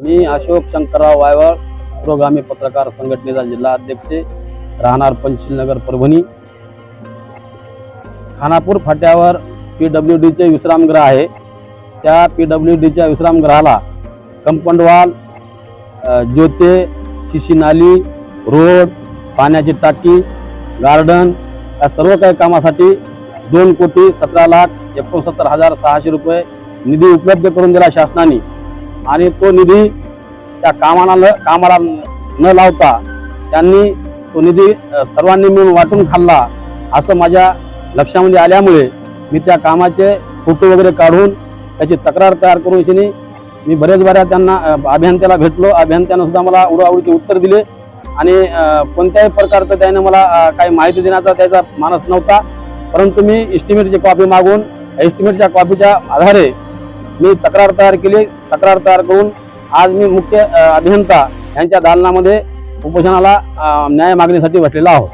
मी अशोक शंकरराव वायवळ पुरोगामी पत्रकार संघटनेचा जिल्हा अध्यक्ष राहणार पंचशीलनगर परभणी. खानापूर फाट्यावर पी डब्ल्यू डीचे विश्रामगृह आहे. त्या पी डब्ल्यू डीच्या विश्रामगृहाला कंपंडवाल ज्योते शिशी नाली रोड पाण्याची टाकी गार्डन या सर्व काही कामासाठी दोन कोटी सतरा लाख एकोणसत्तर हजार सहाशे रुपये निधी उपलब्ध करून दिला शासनाने. आणि तो निधी त्या कामाला न- कामाला न लावता त्यांनी तो निधी सर्वांनी मिळून वाटून खाल्ला असं माझ्या लक्षामध्ये आल्यामुळे मी त्या कामाचे फोटो वगैरे काढून त्याची तक्रार तयार करून शिनी मी बरेच बऱ्या त्यांना अभियंत्याला भेटलो. अभियंत्यानं सुद्धा मला उडवाउडीचे उत्तर दिले. आणि कोणत्याही प्रकारचं त्याने मला काही माहिती देण्याचा त्याचा मानस नव्हता. परंतु मी इस्टिमेटची कॉपी मागून एस्टिमेटच्या कॉपीच्या आधारे मी तक्रार तयार केली. तक्रार तयार करून आज मी मुख्य अभियंता यांच्या दालनामध्ये उपोषणाला न्याय मागणीसाठी बसलेला आहोत.